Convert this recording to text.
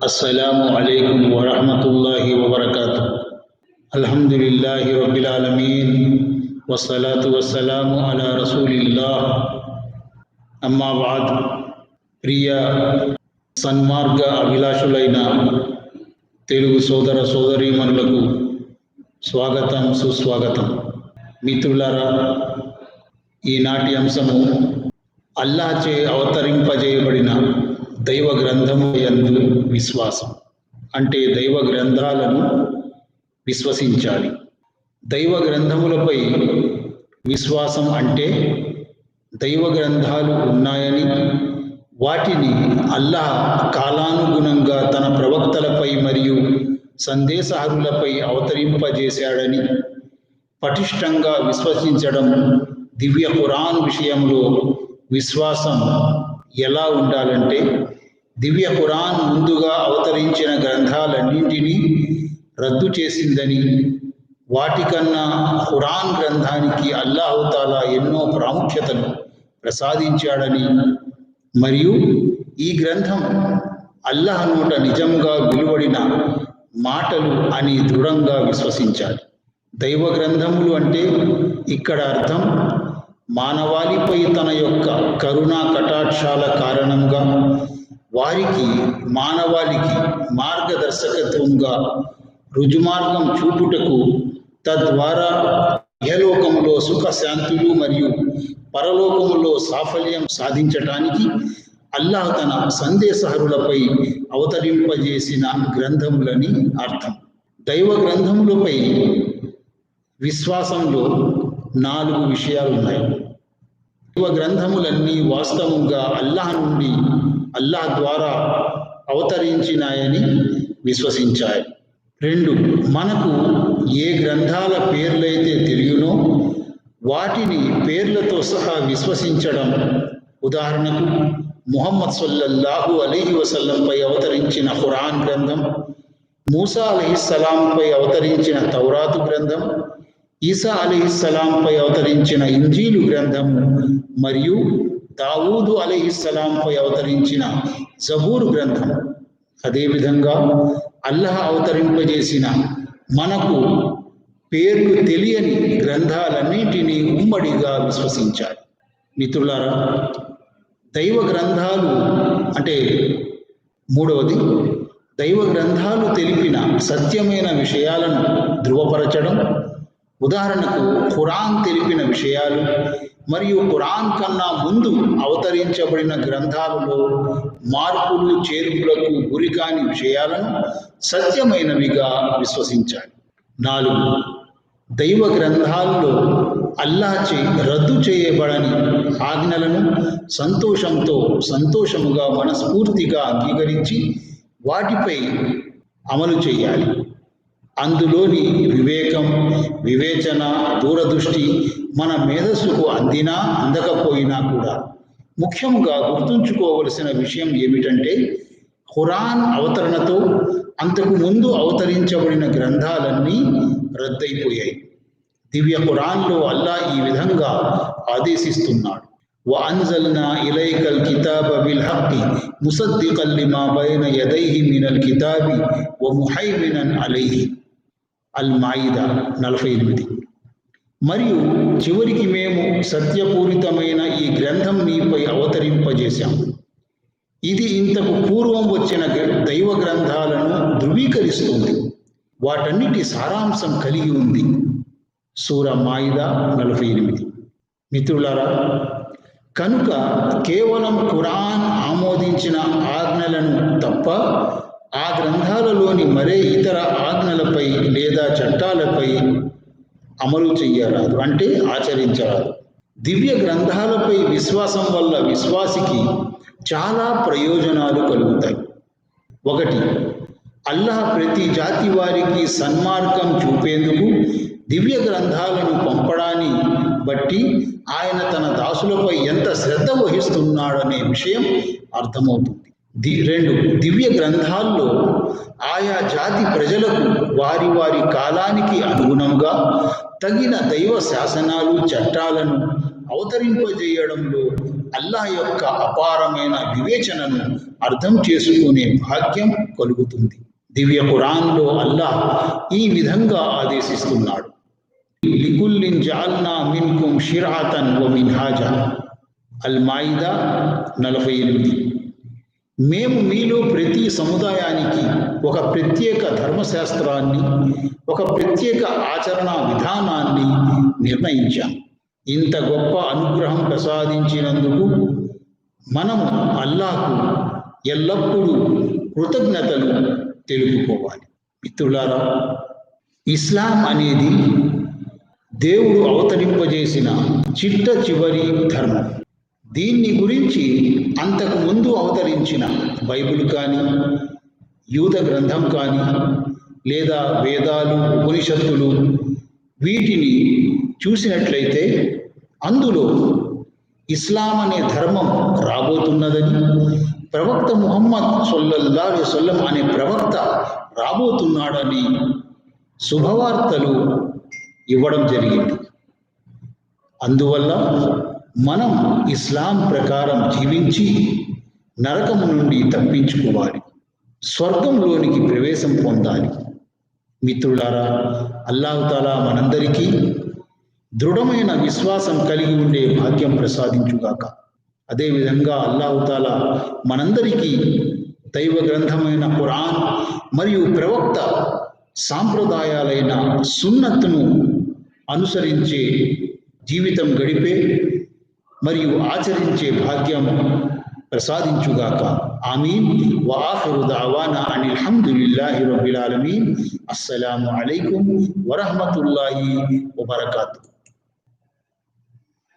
السلام عليكم ورحمة الله وبركاته الحمد لله رب العالمين والصلاة والسلام على رسول الله అమ్మా బాద్ ప్రియ సన్మార్గ అభిలాషులైన తెలుగు సోదర సోదరీమణులకు స్వాగతం సుస్వాగతం మిత్రులారా ఈనాటి అంశము అల్లాచే అవతరింపజేయబడిన దైవ గ్రంథము ఎందు విశ్వాసం. అంటే దైవ గ్రంథాలను విశ్వసించాలి. దైవ గ్రంథములపై విశ్వాసం అంటే దైవ గ్రంథాలు ఉన్నాయని వాటిని అల్లాహ్ కాలానుగుణంగా తన ప్రవక్తలపై మరియు సందేశహరులపై అవతరింపజేశాడని పటిష్టంగా విశ్వసించడం దివ్య ఖురాన్ విషయంలో విశ్వాసం ఎలా ఉండాలంటే దివ్య ఖురాన్ ముందుగా అవతరించిన గ్రంథాలన్నింటినీ రద్దు చేసిందని వాటికన్నా ఖురాన్ గ్రంథానికి అల్లాహుతాలా ఎన్నో ప్రాముఖ్యతను ప్రసాదించాడని మరియు ఈ గ్రంథం అల్లాహ్ నోట నిజంగా వెలువడిన మాటలు అని దృఢంగా విశ్వసించాలి. దైవ గ్రంథములు అంటే ఇక్కడ అర్థం మానవాళిపై తన యొక్క కరుణా కటాక్షాల కారణంగా వారికి మానవాళికి మార్గదర్శకత్వంగా రుజుమార్గం చూపుటకు తద్వారా ఇహలోకములో సుఖశాంతులు మరియు పరలోకములో సాఫల్యం సాధించటానికి అల్లాహ్ తన సందేశహరులపై అవతరింపజేసిన గ్రంథములని అర్థం. దైవ గ్రంథములపై విశ్వాసంలో నాలుగు విషయాలు ఉన్నాయి దైవ గ్రంథములన్నీ వాస్తవంగా అల్లాహ్ నుండి అల్లాహ్ ద్వారా అవతరించినాయని విశ్వసించాయి. రెండు మనకు ఏ గ్రంథాల పేర్లైతే తెలియనో వాటిని పేర్లతో సహా విశ్వసించడం. ఉదాహరణకు ముహమ్మద్ సొల్లహు అలీహి వసల్లంపై అవతరించిన ఖురాన్ గ్రంథం మూసా అలీహిస్సలాంపై అవతరించిన తౌరాతు గ్రంథం ఈసా అలీహిస్సలాంపై అవతరించిన ఇంజీలు గ్రంథం మరియు దావూదు అలీహిస్సలాంపై అవతరించిన జబూరు గ్రంథం. అదేవిధంగా అల్లహ అవతరింపజేసిన మనకు పేర్లు తెలియని గ్రంథాలన్నింటినీ ఉమ్మడిగా విశ్వసించాలి మిత్రులారా దైవ గ్రంథాలు అంటే మూడవది దైవ గ్రంథాలు తెలిపిన సత్యమైన విషయాలను ధృవపరచడం. ఉదాహరణకు ఖురాన్ తెలిపిన విషయాలు మరియు ఖురాన్ కన్నా ముందు అవతరించబడిన గ్రంథాలలో మార్పులు చేర్పులకు గురికాని విషయాలను సత్యమైనవిగా విశ్వసించాలి. నాలుగు దైవ గ్రంథాల్లో అల్లాచే రద్దు చేయబడని ఆజ్ఞలను సంతోషంతో సంతోషముగా మనస్ఫూర్తిగా అంగీకరించి వాటిపై అమలు చేయాలి. అందులోని వివేకం వివేచన దూరదృష్టి మన మేధస్సుకు అందినా అందకపోయినా కూడా ముఖ్యంగా గుర్తుంచుకోవలసిన విషయం ఏమిటంటే ఖురాన్ అవతరణతో అంతకు ముందు అవతరించబడిన గ్రంథాలన్నీ రద్దయిపోయాయి దివ్య ఖురాన్లో అల్లా ఈ విధంగా ఆదేశిస్తున్నాడు وأنزلنا إليك الكتاب بالحق مصدقا لما بين يديه من الكتاب ومحيمنا عليه అల్ మాయిదా నలభై ఎనిమిది. మరియు చివరికి మేము సత్యపూరితమైన ఈ గ్రంథం నీపై అవతరింపజేశాం ఇది ఇంతకు పూర్వం వచ్చిన దైవ గ్రంథాలను ధృవీకరిస్తుంది. వాటన్నిటి సారాంశం కలిగి ఉంది. సూర మాయిద నలభై ఎనిమిది. మిత్రులారా కనుక కేవలం ఖురాన్ ఆమోదించిన ఆజ్ఞలను తప్ప ఆ గ్రంథాలలోని మరే ఇతర ఆజ్ఞలపై లేదా చట్టాలపై అమలు చెయ్యరాదు అంటే ఆచరించరాదు. దివ్య గ్రంథాలపై విశ్వాసం వల్ల విశ్వాసికి చాలా ప్రయోజనాలు కలుగుతాయి. ఒకటి అల్లాహ్ ప్రతి జాతి వారికి సన్మార్గం చూపేందుకు దివ్య గ్రంథాలను పంపడాన్ని బట్టి ఆయన తన దాసులపై ఎంత శ్రద్ధ వహిస్తున్నాడనే విషయం అర్థమవుతుంది. ది రెండు దివ్య గ్రంథాల్లో ఆయా జాతి ప్రజలకు వారి వారి కాలానికి అనుగుణంగా తగిన దైవ శాసనాలు చట్టాలను అవతరింపజేయడంలో అల్లా యొక్క అపారమైన వివేచనను అర్థం చేసుకునే భాగ్యం కలుగుతుంది. దివ్య ఖురాన్లో అల్లాహ్ ఈ విధంగా ఆదేశిస్తున్నాడు. లికుల్లిన్ జాల్నా మిన్కుం షిరాతన్ వ మిన్హాజా అల్ మాయిదా నలభై ఎనిమిది. మేము మీలో ప్రతి సముదాయానికి ఒక ప్రత్యేక ధర్మశాస్త్రాన్ని ఒక ప్రత్యేక ఆచరణ విధానాన్ని నిర్ణయించాం. ఇంత గొప్ప అనుగ్రహం ప్రసాదించినందుకు మనము అల్లాకు ఎల్లప్పుడూ కృతజ్ఞతలు తెలుపుకోవాలి. మిత్రులారా ఇస్లాం అనేది దేవుడు అవతరింపజేసిన చిట్ట చివరి ధర్మం. దీన్ని గురించి అంతకు ముందు అవతరించిన బైబిల్ కానీ యూద గ్రంథం కానీ లేదా వేదాలు ఉపనిషత్తులు వీటిని చూసినట్లయితే అందులో ఇస్లాం అనే ధర్మం రాబోతున్నదని ప్రవక్త ముహమ్మద్ సొల్లల్లాహు సొల్లం అనే ప్రవక్త రాబోతున్నాడని శుభవార్తలు ఇవ్వడం జరిగింది. అందువల్ల మనం ఇస్లాం ప్రకారం జీవించి నరకం నుండి తప్పించుకోవాలి స్వర్గంలోనికి ప్రవేశం పొందాలి. మిత్రులారా అల్లాహుతాలా మనందరికీ దృఢమైన విశ్వాసం కలిగి ఉండే భాగ్యం ప్రసాదించుగాక. అదేవిధంగా అల్లాహుతాలా మనందరికీ దైవ గ్రంథమైన ఖురాన్ మరియు ప్రవక్త సాంప్రదాయాలైన సున్నత్తును అనుసరించే జీవితం గడిపే మరియు ఆచరించే భాగ్యం ప్రసాదించుగాక ఆమీన్ వాఖిరు దావానా అనిల్ హమ్దులిల్లాహి రబ్బిల్ ఆలమీన్ అస్సలాము అలైకుం వరహ్మతుల్లాహి వబరకాతుహు